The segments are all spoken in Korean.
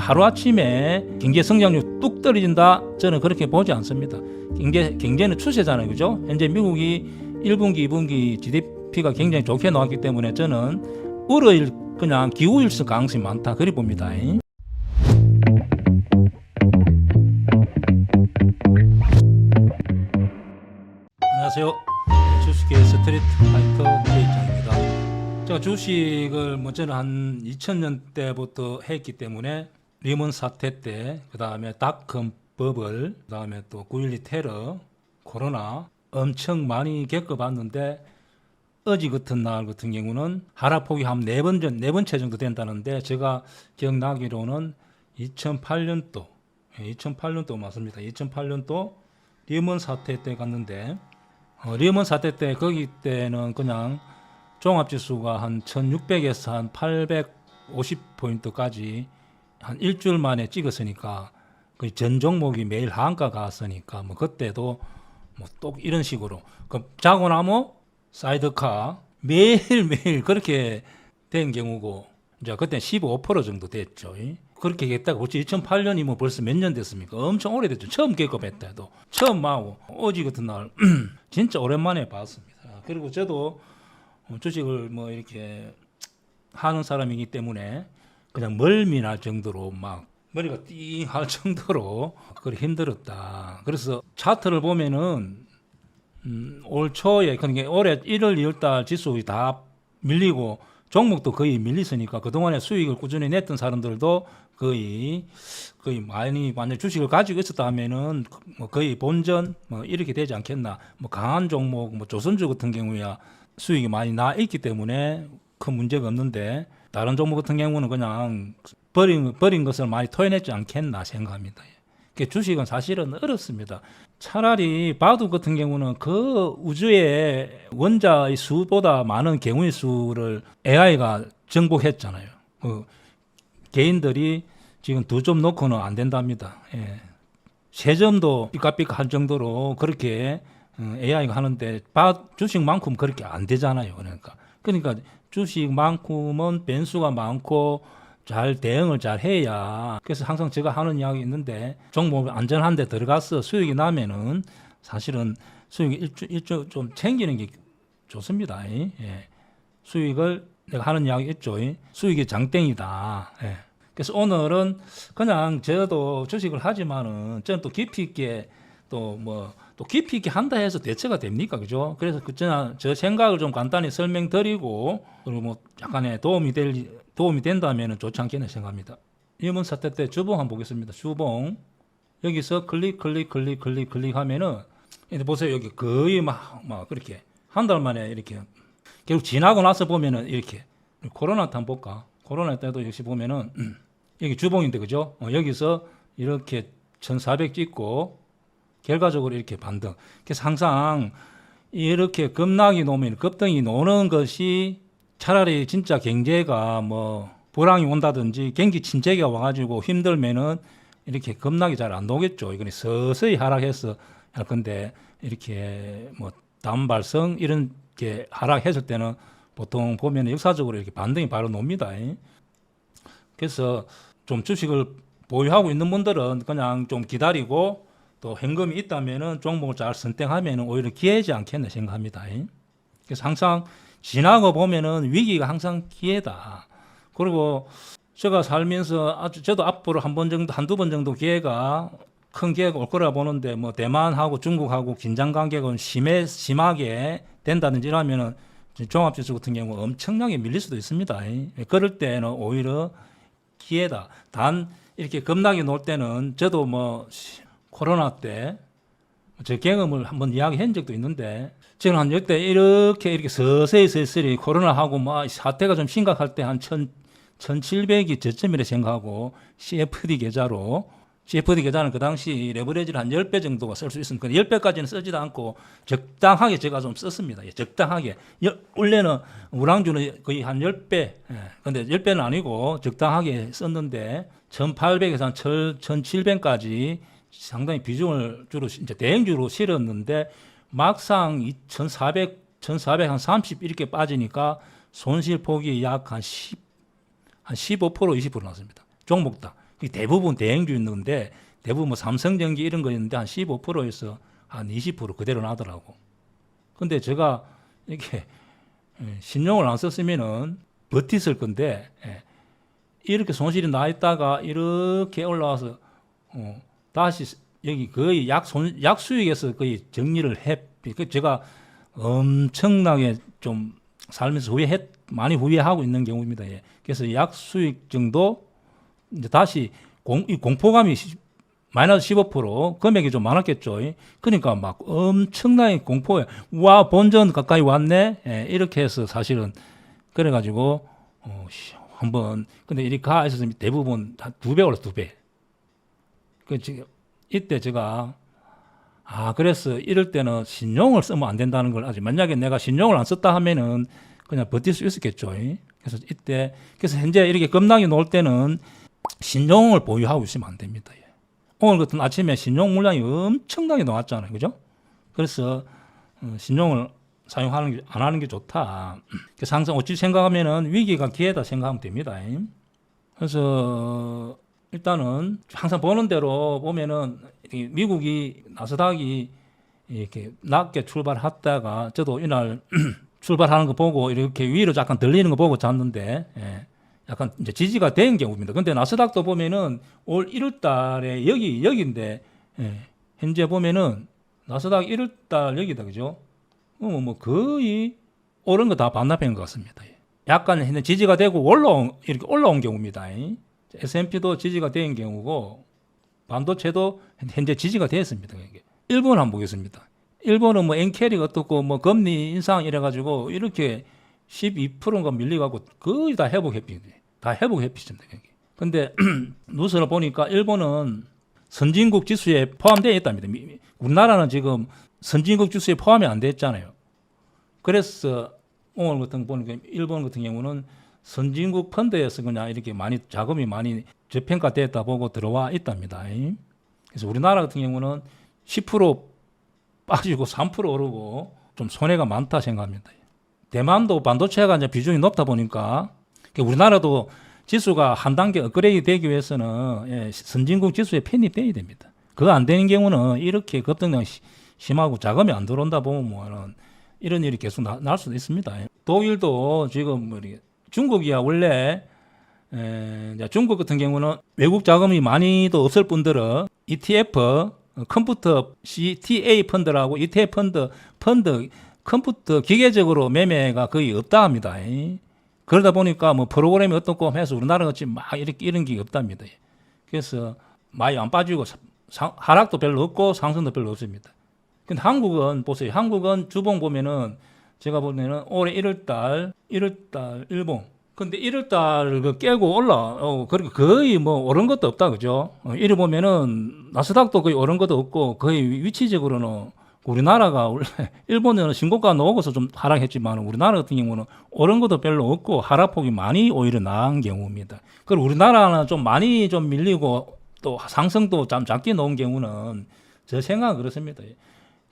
하루아침에 경제 성장률 뚝 떨어진다 저는 그렇게 보지 않습니다. 경제 경제는 추세잖아요. 그죠? 현재 미국이 1분기, 2분기 GDP가 굉장히 좋게 나왔기 때문에 저는 울어일 그냥 기후일수 가능성이 많다 그리 봅니다. 안녕하세요. 주식의 스트리트 파이터 대입장입니다. 제가 주식을 뭐 저는 한 2000년 때부터 했기 때문에 리먼 사태 때, 그 다음에 닷컴 버블, 그 다음에 또 9.12 테러, 코로나 엄청 많이 겪어봤는데 어제 같은 날 같은 경우는 하락폭이 한 네 번 전, 네 번째 정도 된다는데 제가 기억나기로는 2008년도, 2008년도 맞습니다. 2008년도 리먼 사태 때 갔는데 어, 리먼 사태 때 거기 때는 그냥 종합지수가 한 1600에서 한 850포인트까지 한 일주일 만에 찍었으니까 그 전 종목이 매일 한가 갔으니까 뭐 그때도 뭐 또 이런 식으로 그 자고 나면 사이드카 매일매일 그렇게 된 경우고 이제 그때 15% 정도 됐죠. 이. 그렇게 했다가 벌써 2008년이면 벌써 몇 년 됐습니까? 엄청 오래됐죠. 처음 해도 처음 하고 어제 같은 날 진짜 오랜만에 봤습니다. 그리고 저도 주식을 뭐 이렇게 하는 사람이기 때문에 그냥 멀미 날 정도로 막 머리가 띵 할 정도로 그리 힘들었다. 그래서 차트를 보면은 음, 올 초에 그러니까 올해 1월 2월 달 지수 다 밀리고 종목도 거의 밀리으니까 그동안에 수익을 꾸준히 냈던 사람들도 거의 거의 많이 완전 주식을 가지고 있었다 하면은 뭐 거의 본전 뭐 이렇게 되지 않겠나 뭐 강한 종목 뭐 조선주 같은 경우야 수익이 많이 나 있기 때문에 큰 문제가 없는데 다른 종목 같은 경우는 그냥 버린 버린 것을 많이 토해냈지 않겠나 생각합니다. 그 주식은 사실은 어렵습니다. 차라리 바둑 같은 경우는 그 우주의 원자의 수보다 많은 경우의 수를 AI가 정복했잖아요. 그 개인들이 지금 두 점 놓고는 안 된답니다. 예. 세 점도 삐까삐까할 정도로 그렇게 AI가 하는데 바, 주식만큼 그렇게 안 되잖아요. 그러니까 그러니까 주식만큼은 변수가 많고 잘 대응을 잘 해야 그래서 항상 제가 하는 이야기 있는데 종목 안전한 데 들어가서 수익이 나면은 사실은 수익 일주 일주 좀 챙기는 게 좋습니다. 예. 수익을 내가 하는 이야기 있죠. 수익이 장땡이다. 예. 그래서 오늘은 그냥 저도 주식을 하지만은 저는 또 깊이 있게 또뭐 또 깊이 있게 한다 해서 대처가 됩니까? 그죠? 그래서 그저 저 생각을 좀 간단히 설명드리고 그리고 뭐 약간의 도움이 될 도움이 된다면 좋지 않겠나 생각합니다. 이문 사태 때 주봉 한번 보겠습니다. 주봉 여기서 클릭 클릭 클릭 클릭 클릭하면은 이제 보세요 여기 거의 막 막 그렇게 한 달 만에 이렇게 결국 지나고 나서 보면은 이렇게 코로나 때 한번 볼까? 코로나 때도 역시 보면은 여기 주봉인데 그죠? 어, 여기서 이렇게 1400 찍고 결과적으로 이렇게 반등. 그래서 항상 이렇게 급락이 놓으면 급등이 노는 것이 차라리 진짜 경제가 뭐 불황이 온다든지 경기 침체가 와가지고 힘들면은 이렇게 급락이 잘안 오겠죠. 이거는 서서히 하락해서 할 건데 이렇게 뭐 단발성 이런 게 하락했을 때는 보통 보면 역사적으로 이렇게 반등이 바로 놉니다. 그래서 좀 주식을 보유하고 있는 분들은 그냥 좀 기다리고 또 현금이 있다면은 종목을 잘 선택하면은 오히려 기회지 않겠나 생각합니다. 그래서 항상 지나고 보면은 위기가 항상 기회다. 그리고 제가 살면서 아주 저도 앞으로 한 번 정도 한두 번 정도 기회가 큰 기회가 올 거라 보는데 뭐 대만하고 중국하고 긴장 관계가 심해 심하게 된다든지 이러면은 종합지수 같은 경우 엄청나게 밀릴 수도 있습니다. 그럴 때는 오히려 기회다. 단 이렇게 급락이 놓을 때는 저도 뭐 코로나 때 제 경험을 한번 이야기한 적도 있는데 저는 한 역대 이렇게 이렇게 서서히 서서히 코로나하고 뭐 사태가 좀 심각할 때 한 천, 1700이 저점이라 생각하고 CFD 계좌로 CFD 계좌는 그 당시 레버리지를 한 10배 정도가 쓸 수 있으니까 10배까지는 쓰지도 않고 적당하게 제가 좀 썼습니다. 예, 적당하게. 여- 원래는 우랑주는 거의 한 10배. 예, 근데 10배는 아니고 적당하게 썼는데 1800에서 한 1700까지 상당히 비중을 주로 이제 대행주로 실었는데 막상 2,400, 1,400, 한 30 이렇게 빠지니까 손실 폭이 약 한 10, 한 15%, 20% 났습니다. 종목당. 그 대부분 대행주였는데 대부분 뭐 삼성전기 이런 거였는데 한 15%에서 한 20% 그대로 나더라고. 근데 제가 이렇게 예, 신용을 안 썼으면은 버티을 건데 예, 이렇게 손실이 나 있다가 이렇게 올라와서 어, 다시 여기 거의 약손 약수익에서 거의 정리를 해. 그 제가 엄청나게 좀 살면서 후회했 많이 후회하고 있는 경우입니다. 예. 그래서 약수익 정도 이제 다시 공, 이 공포감이 시- 마이너스 15% 금액이 좀 많았겠죠. 예. 그러니까 막 엄청나게 공포에 와 본전 가까이 왔네. 예, 이렇게 해서 사실은 그래가지고 어, 씨, 한번 근데 이렇게 가 있어서 대부분 두 배 올랐어 두 배. 그 지금 이때 제가 아 그래서 이럴 때는 신용을 쓰면 안 된다는 걸 아직 만약에 내가 신용을 안 썼다 하면은 그냥 버틸 수 있었겠죠. 예. 그래서 이때 그래서 현재 이렇게 급락이 놓을 때는 신용을 보유하고 있으면 안 됩니다. 예. 오늘 같은 아침에 신용 물량이 엄청나게 나왔잖아요. 그죠? 그래서 어, 신용을 사용하는 게, 안 하는 게 좋다. 그래서 항상 어찌 생각하면은 위기가 기회다 생각하면 됩니다. 예. 그래서 일단은 항상 보는 대로 보면은 이 미국이 나스닥이 이렇게 낮게 출발했다가 저도 이날 출발하는 거 보고 이렇게 위로 약간 들리는 거 보고 잤는데 예. 약간 이제 지지가 된 경우입니다. 근데 나스닥도 보면은 올 1월 달에 여기 여기인데 예. 현재 보면은 나스닥 1월 달 여기다 그죠? 어, 뭐 거의 오른 거 다 반납한 것 같습니다. 예. 약간 지지가 되고 올라온 이렇게 올라온 경우입니다. 예. S&P도 지지가 된 경우고 반도체도 현재 지지가 됐습니다. 이게. 일본 한번 보겠습니다. 일본은 뭐 엔캐리가 어떻고 뭐 금리 인상 이래 가지고 이렇게 12%인가 밀려 가고 거의 다 회복 회피 다 회복 회피입니다. 근데 뉴스를 보니까 일본은 선진국 지수에 포함되어 있답니다. 우리나라는 지금 선진국 지수에 포함이 안 됐잖아요. 그래서 오늘 같은 거 보니까 일본 같은 경우는 선진국 펀드에서 그냥 이렇게 많이 자금이 많이 저평가됐다 보고 들어와 있답니다. 그래서 우리나라 같은 경우는 10% 빠지고 3% 오르고 좀 손해가 많다 생각합니다. 대만도 반도체가 이제 비중이 높다 보니까 그 우리나라도 지수가 한 단계 업그레이드 되기 위해서는 예, 선진국 지수에 편입돼야 됩니다. 그거 안 되는 경우는 이렇게 급등량 시- 심하고 자금이 안 들어온다 보면은 이런 일이 계속 나, 날 수도 있습니다. 독일도 지금 뭐 중국이야 원래 에, 중국 같은 경우는 외국 자금이 많이도 없을 뿐더러 ETF 어, 컴퓨터 CTA 펀드라고 ETF 펀드 펀드 컴퓨터 기계적으로 매매가 거의 없다 합니다. 예. 그러다 보니까 뭐 프로그램이 어떻고 해서 우리나라 같이 막 이렇게 이런 게 없답니다. 예. 그래서 많이 안 빠지고 사- 상- 하락도 별로 없고 상승도 별로 없습니다. 근데 한국은 보세요. 한국은 주봉 보면은 제가 보면은 올해 1월달, 1월달 일봉. 근데 1월달 그 깨고 올라, 어, 그러니까 거의 뭐 오른 것도 없다, 그죠? 어, 이래 보면은 나스닥도 거의 오른 것도 없고 거의 위치적으로는 우리나라가 원래 일본은 신고가 나오고서 좀 하락했지만 우리나라 같은 경우는 오른 것도 별로 없고 하락폭이 많이 오히려 나은 경우입니다. 그리고 우리나라는 좀 많이 좀 밀리고 또 상승도 좀 작게 나온 경우는 제 생각은 그렇습니다.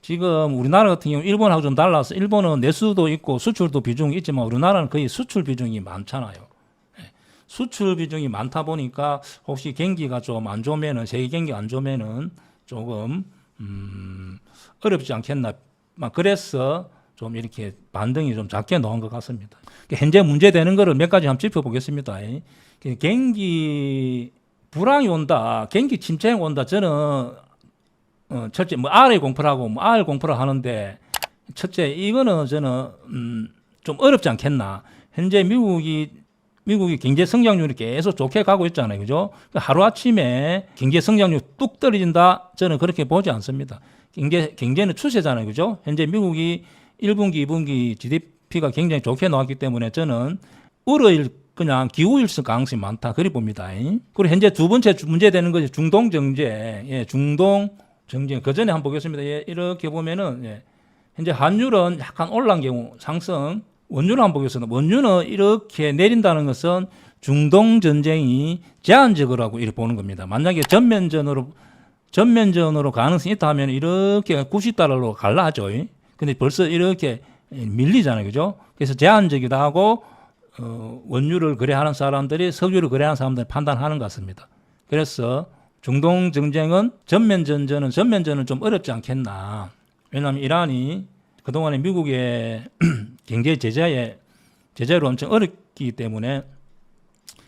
지금 우리나라 같은 경우 일본하고 좀 달라서 일본은 내수도 있고 수출도 비중이 있지만 우리나라는 거의 수출 비중이 많잖아요. 예. 수출 비중이 많다 보니까 혹시 경기가 좀 안 좋으면은 세계 경기 안 좋으면은 조금 음, 어렵지 않겠나. 막 그래서 좀 이렇게 반등이 좀 작게 나온 것 같습니다. 현재 문제되는 거를 몇 가지 한번 짚어보겠습니다. 예. 경기 불황이 온다, 경기 침체가 온다. 저는 어, 첫째 뭐 R의 공포라고 뭐 R 공포를 하는데 첫째 이거는 저는 음, 좀 어렵지 않겠나. 현재 미국이 미국이 경제 성장률이 계속 좋게 가고 있잖아요. 그죠? 하루 아침에 경제 성장률 뚝 떨어진다. 저는 그렇게 보지 않습니다. 경제 경제는 추세잖아요. 그죠? 현재 미국이 1분기, 2분기 GDP가 굉장히 좋게 나왔기 때문에 저는 울어일 그냥 기후일 가능성이 많다. 그리 봅니다. 그리고 현재 두 번째 문제 되는 것이 중동 정제. 예, 중동 정제. 그 전에 한번 보겠습니다. 예, 이렇게 보면은 예, 현재 환율은 약간 올라간 경우 상승. 원유를 한번 보겠습니다. 원유는 이렇게 내린다는 것은 중동 전쟁이 제한적이라고 이렇게 보는 겁니다. 만약에 전면전으로 전면전으로 가능성이 있다 하면 이렇게 90달러로 갈라 하죠. 근데 벌써 이렇게 밀리잖아요. 그죠? 그래서 제한적이다 하고 어, 원유를 거래하는 사람들이 석유를 거래하는 사람들이 판단하는 것 같습니다. 그래서 중동 정쟁은 전면 전전은 전면전은 좀 어렵지 않겠나. 왜냐하면 이란이 그동안에 미국의 경제 제재에 제재로 엄청 어렵기 때문에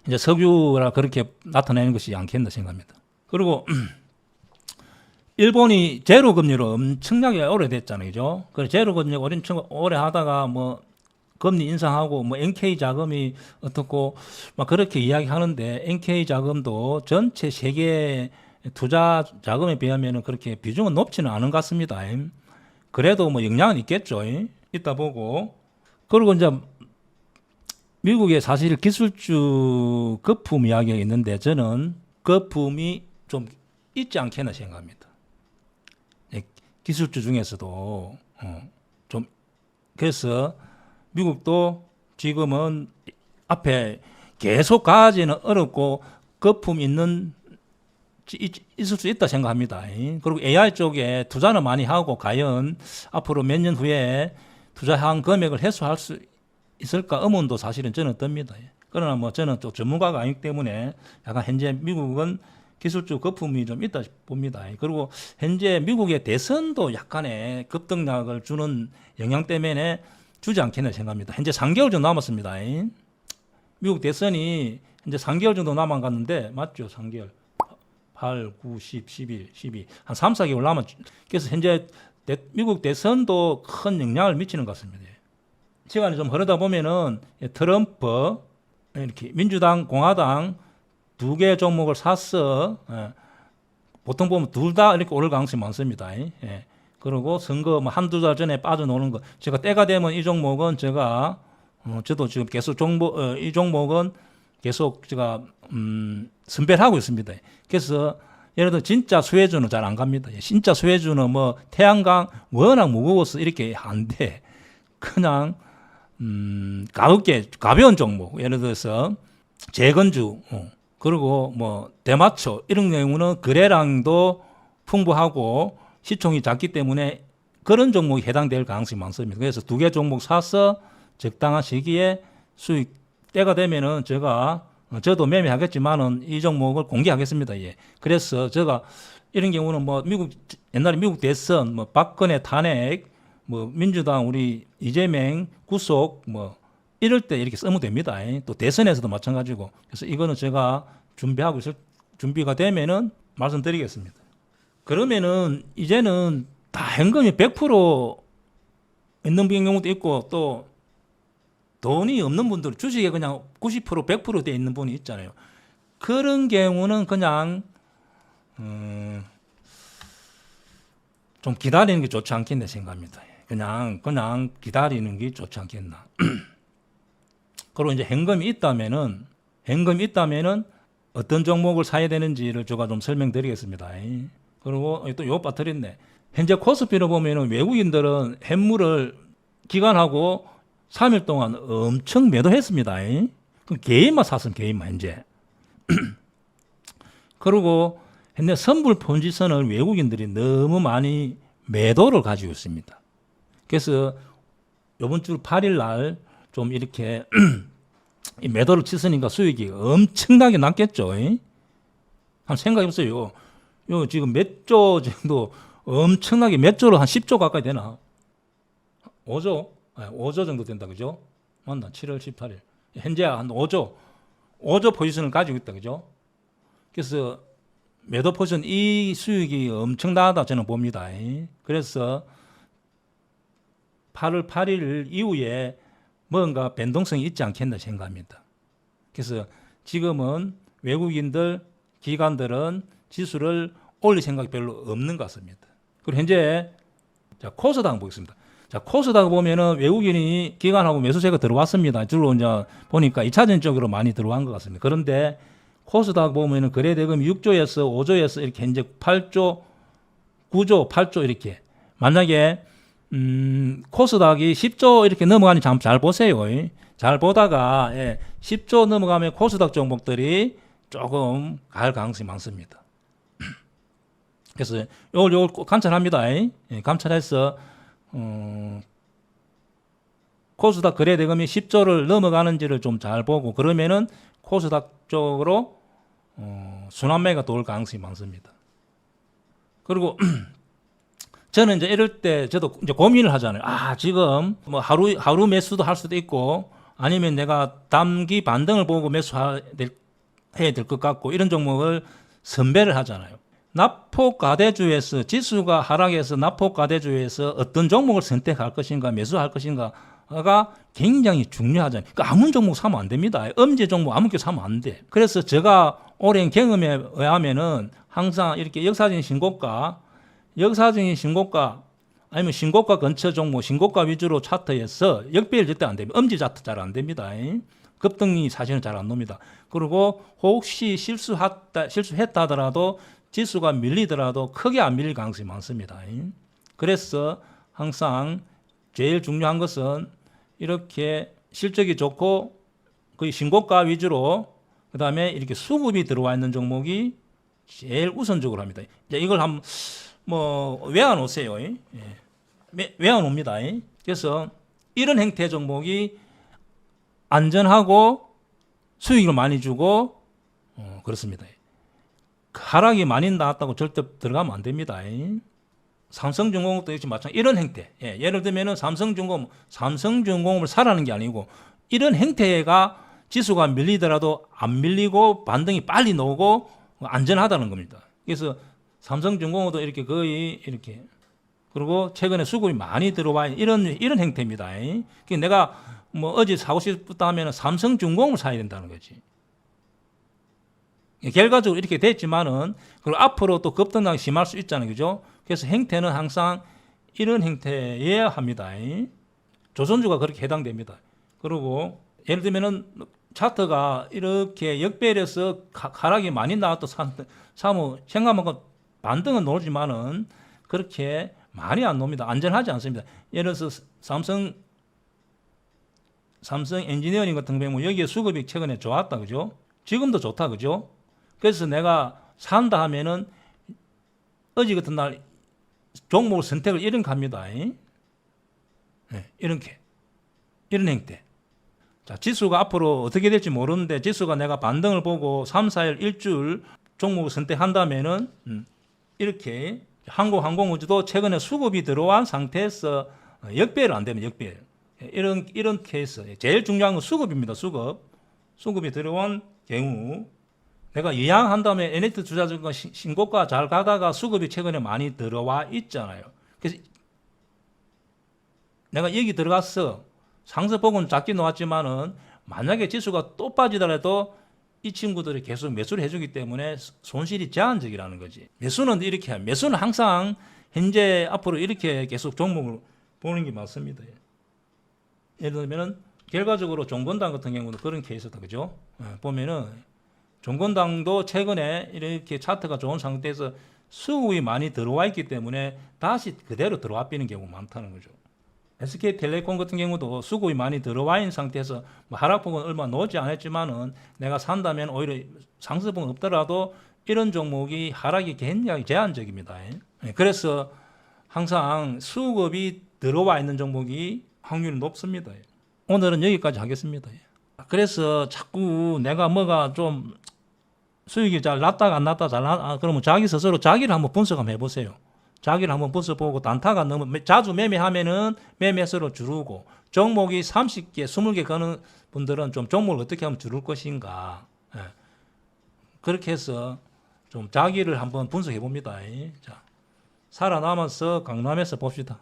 이제 석유라 그렇게 나타내는 것이 않겠나 생각합니다. 그리고 일본이 제로 금리로 엄청나게 오래됐잖아요. 그죠? 그래서 제로 금리 엄청 오래 하다가 뭐 금리 인상하고 뭐 NK 자금이 어떻고 막 그렇게 이야기하는데 NK 자금도 전체 세계 투자 자금에 비하면은 그렇게 비중은 높지는 않은 것 같습니다. 그래도 뭐 영향은 있겠죠. 있다 보고 그리고 이제 미국의 사실 기술주 거품 이야기가 있는데 저는 거품이 좀 있지 않겠나 생각합니다. 예, 기술주 중에서도 어, 좀 그래서 미국도 지금은 앞에 계속 가지는 어렵고 거품 있는 있- 있을 수 있다 생각합니다. 그리고 AI 쪽에 투자는 많이 하고 과연 앞으로 몇 년 후에 투자한 금액을 해소할 수 있을까 의문도 사실은 저는 듭니다. 그러나 뭐 저는 또 전문가가 아니기 때문에 약간 현재 미국은 기술적 거품이 좀 있다 봅니다. 그리고 현재 미국의 대선도 약간의 급등락을 주는 영향 때문에 주지 않겠나 생각합니다. 현재 3개월 정도 남았습니다. 미국 대선이 현재 3개월 정도 남아갔는데 맞죠? 3개월. 8, 9, 10, 11, 12. 한 3, 4개월 남았죠. 그래서 현재 대- 미국 대선도 큰 영향을 미치는 것 같습니다. 시간이 좀 흐르다 보면은 트럼프 이렇게 민주당, 공화당 두 개 종목을 샀어. 예. 보통 보면 둘 다 이렇게 오를 가능성이 많습니다. 예. 그리고 선거 뭐 한두 달 전에 빠져나오는 거. 제가 때가 되면 이 종목은 제가 어, 저도 지금 계속 종목 어, 이 종목은 계속 제가 음, 선별하고 있습니다. 그래서 예를 들어 진짜 수혜주는 잘 안 갑니다. 예, 진짜 수혜주는 뭐 태양광 워낙 무거워서 이렇게 안 돼. 그냥 음, 가볍게 가벼운 종목 예를 들어서 재건주 어, 그리고 뭐 대마초 이런 경우는 거래량도 풍부하고 시총이 작기 때문에 그런 종목이 해당될 가능성이 많습니다. 그래서 두 개 종목 사서 적당한 시기에 수익 때가 되면은 제가 어, 저도 매매하겠지만은 이 종목을 공개하겠습니다. 예. 그래서 제가 이런 경우는 뭐 미국 옛날에 미국 대선 뭐 박근혜 탄핵 뭐 민주당 우리 이재명 구속 뭐 이럴 때 이렇게 쓰면 됩니다. 예. 또 대선에서도 마찬가지고 그래서 이거는 제가 준비하고 있을 준비가 되면은 말씀드리겠습니다. 그러면은 이제는 다 현금이 100% 있는 경우도 있고 또 돈이 없는 분들 주식에 그냥 90% 100%돼 있는 분이 있잖아요. 그런 경우는 그냥 음, 좀 기다리는 게 좋지 않겠나 생각합니다. 그냥 그냥 기다리는 게 좋지 않겠나. 그리고 이제 현금이 있다면은 현금이 있다면은 어떤 종목을 사야 되는지를 제가 좀 설명드리겠습니다. 그리고 또 요 빠뜨렸네. 현재 코스피를 보면은 외국인들은 현물을 기관하고 3일 동안 엄청 매도했습니다. 그 개인만 샀으면 개인만 현재. 그리고 현재 선불 본지선을 외국인들이 너무 많이 매도를 가지고 있습니다. 그래서 이번 주 8일 날 좀 이렇게 이 매도를 치으니까 수익이 엄청나게 났겠죠. 한 생각해 보세요. 요 지금 몇 조 정도 엄청나게 몇 조로 한 10조 가까이 되나? 5조? 아, 5조 정도 된다 그죠? 맞나? 7월 18일. 현재 한 5조. 5조 포지션을 가지고 있다 그죠? 그래서 매도 포지션 이 수익이 엄청나다 저는 봅니다. 그래서 8월 8일 이후에 뭔가 변동성이 있지 않겠나 생각합니다. 그래서 지금은 외국인들, 기관들은 지수를 올릴 생각이 별로 없는 것 같습니다. 그리고 현재 자, 코스닥 보겠습니다. 자, 코스닥 보면은 외국인이 기관하고 매수세가 들어왔습니다. 주로 이제 보니까 2차전 쪽으로 많이 들어간 것 같습니다. 그런데 코스닥 보면은 거래 대금이 6조에서 5조에서 이렇게 현재 8조, 9조, 8조 이렇게 만약에 음, 코스닥이 10조 이렇게 넘어가니 참잘 보세요. 잘 보다가 예, 10조 넘어가면 코스닥 종목들이 조금 갈 가능성이 많습니다. 그래서 요걸 요걸 꼭 관찰합니다. 예, 관찰해서 어, 코스닥 거래 대금이 10조를 넘어가는지를 좀 잘 보고 그러면은 코스닥 쪽으로 어, 순환매가 또올 가능성이 많습니다. 그리고 저는 이제 이럴 때 저도 이제 고민을 하잖아요. 아 지금 뭐 하루 하루 매수도 할 수도 있고 아니면 내가 단기 반등을 보고 매수해야 될 것 같고 이런 종목을 선배를 하잖아요. 납폭 가대주에서 지수가 하락해서 납폭 가대주에서 어떤 종목을 선택할 것인가 매수할 것인가가 굉장히 중요하잖아요. 그러니까 아무 종목 사면 안 됩니다. 엄지 종목 아무렇게 사면 안 돼. 그래서 제가 오랜 경험에 의하면은 항상 이렇게 역사적인 신고가, 역사적인 신고가 아니면 신고가 근처 종목, 신고가 위주로 차트에서 역배열 절대 안 됩니다. 엄지 차트 잘 안 됩니다. 급등이 사실은 잘 안 놉니다. 그리고 혹시 실수했다, 실수했다 하더라도 지수가 밀리더라도 크게 안 밀릴 가능성이 많습니다. 그래서 항상 제일 중요한 것은 이렇게 실적이 좋고 거의 신고가 위주로 그 다음에 이렇게 수급이 들어와 있는 종목이 제일 우선적으로 합니다. 이걸 한번 뭐 외안 오세요. 예. 외안 옵니다. 그래서 이런 형태 종목이 안전하고 수익을 많이 주고 어, 그렇습니다. 하락이 많이 나왔다고 절대 들어가면 안 됩니다. 삼성중공업도 역시 마찬가지 이런 형태. 예, 예를 들면은 삼성중공업, 삼성중공업을 사라는 게 아니고 이런 형태가 지수가 밀리더라도 안 밀리고 반등이 빨리 나오고 안전하다는 겁니다. 그래서 삼성중공업도 이렇게 거의 이렇게 그리고 최근에 수급이 많이 들어와 이런 이런 형태입니다. 그러니까 내가 뭐 어제 사고 싶다 하면 삼성중공업을 사야 된다는 거지. 결과적으로 이렇게 됐지만은 그리고 앞으로 또 급등량이 심할 수 있잖아요. 그죠? 그래서 형태는 항상 이런 형태여야 합니다. 조선주가 그렇게 해당됩니다. 그리고 예를 들면은 차트가 이렇게 역배열에서 가- 하락이 많이 나왔던 사무 생각만큼 반등은 나오지만은 그렇게 많이 안 놉니다. 안전하지 않습니다. 예를 들어서 삼성 삼성 엔지니어링 같은 경우 여기에 수급이 최근에 좋았다 그죠? 지금도 좋다 그죠? 그래서 내가 산다 하면은 어제 같은 날 종목 선택을 이런 갑니다. 네, 이렇게 이런 행태. 자, 지수가 앞으로 어떻게 될지 모르는데 지수가 내가 반등을 보고 3, 4일 일주일 종목을 선택한다면은 음, 이렇게 항공항공우주도 최근에 수급이 들어온 상태에서 어, 역배열 안 되면 역배열 이런 이런 케이스 제일 중요한 건 수급입니다. 수급 수급이 들어온 경우 내가 이양한 다음에 NH 투자 증권 신- 신고가 잘 가다가 수급이 최근에 많이 들어와 있잖아요. 그래서 내가 여기 들어갔어. 상승폭은 작게 나왔지만은 만약에 지수가 또 빠지더라도 이 친구들이 계속 매수를 해주기 때문에 손실이 제한적이라는 거지. 매수는 이렇게 해. 매수는 항상 현재 앞으로 이렇게 계속 종목을 보는 게 맞습니다. 예를 들면은 결과적으로 종건당 같은 경우도 그런 케이스다 그죠? 예, 보면은 종건당도 최근에 이렇게 차트가 좋은 상태에서 수급이 많이 들어와 있기 때문에 다시 그대로 들어와 비는 경우가 많다는 거죠. SK텔레콤 같은 경우도 수급이 많이 들어와 있는 상태에서 뭐 하락폭은 얼마 나오지 않았지만은 내가 산다면 오히려 상승폭은 없더라도 이런 종목이 하락이 굉장히 제한적입니다. 예, 그래서 항상 수급이 들어와 있는 종목이 확률이 높습니다. 오늘은 여기까지 하겠습니다. 그래서 자꾸 내가 뭐가 좀 수익이 잘 났다가 안 났다 잘 났, 아, 그러면 자기 스스로 자기를 한번 분석 한번 해보세요. 자기를 한번 분석보고 단타가 너무 매- 자주 매매하면은 매매 수를 줄이고 종목이 30개, 20개 거는 분들은 좀 종목을 어떻게 하면 줄일 것인가. 예. 그렇게 해서 좀 자기를 한번 분석해 봅니다. 자, 살아남아서 강남에서 봅시다.